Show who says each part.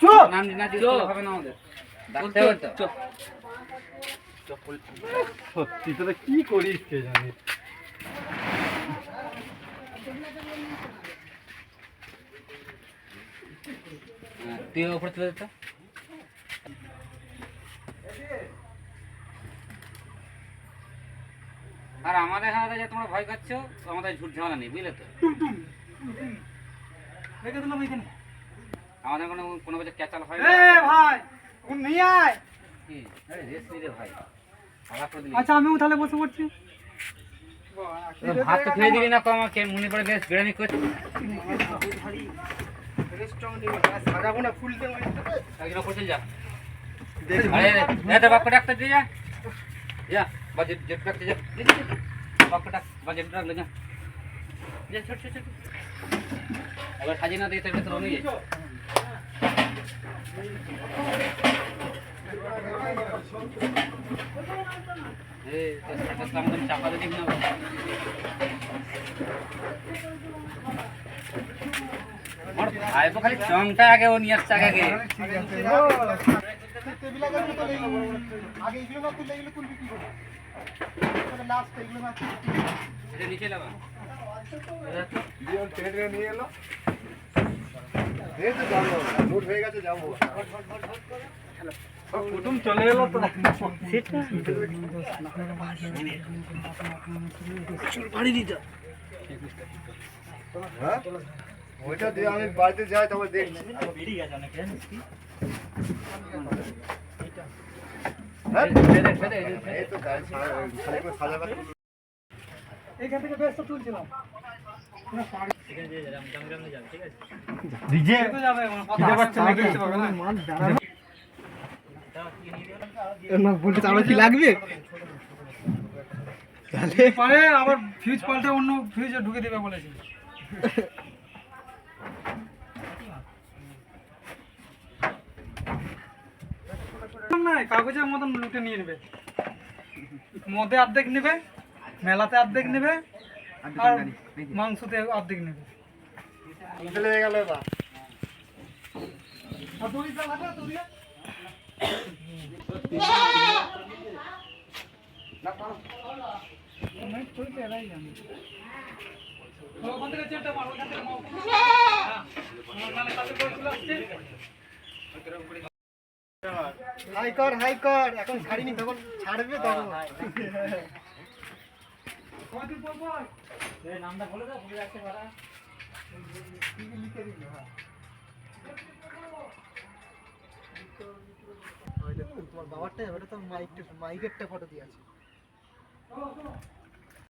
Speaker 1: চুপ!
Speaker 2: নাম না দিলে হবে না আমাদের। ডাকতে হবে তো।
Speaker 1: সত্যি তোরা কি করিস কে জানে
Speaker 2: হ্যাঁ, তুই ওপরে তুলে দিত আর আমাদের এখানে যে তোমরা ভয় পাচ্ছ আমাদের ঝুট ঝামেলা নেই বুঝলে তো?
Speaker 1: রেখে দিলাম এখানে
Speaker 2: আমাদের কোনো কোনো বছর ক্যাচাল হয়
Speaker 1: এ ভাই ওকে নিয়ে আয়।
Speaker 2: কি? আরে রেস রে ভাই। আলাপ করে দিলি
Speaker 1: আচ্ছা আমিও তাহলে বসে পড়ছি।
Speaker 2: ভাত তো খেয়ে দিলি না তো আমাকে মনে পড়ে বেশ বিরিয়ানি করছি
Speaker 1: সাজাবো না ফুলতে
Speaker 2: একজন যা আরে এটা বাক্য ডাক্তার দিয়ে যা। যা বা জেট জেট যা। বাক্য ডাক বা জেট ডাকলে যা। যা ছোট ছোট এবার সাজিয়ে না দিয়ে তো এটা তো খালি চংটা আগে ও নিয়ে আসছে আগে আগে নিচে লাগা
Speaker 1: নিয়ে এলো এই তো যাব মুড হয়ে গেছে যাব ওইটা দিয়ে আমি বাড়িতে যাই দেখছি হ্যাঁ? এই তো গাড়ি ছাড়া খালি করে এইখান থেকে ব্যস্ত তুলছিলাম কি লাগবে? তাহলে পরে? আবার ফিউজ পাল্টে অন্য ফিউজে ঢুকে দেবে বলেছে। না কাগজের মতন লুটে নিয়ে নেবে। মদে অর্ধেক নেবে মেলাতে অর্ধেক নেবে। আর মাংসতে অর্ধেক নেবে। চলে গেল এবার। হ্যাঁ আসছে হাই কর হাই কর। এখন ছাড়িনি তখন ছাড়বে তখন। পর পর নামটা বলে দাও ভুলে যাচ্ছে ভাড়া লিখে দিল হ্যাঁ তোমার বাবারটা ওটা তো মাইক মাইকেরটা ফটো দিয়ে আছে।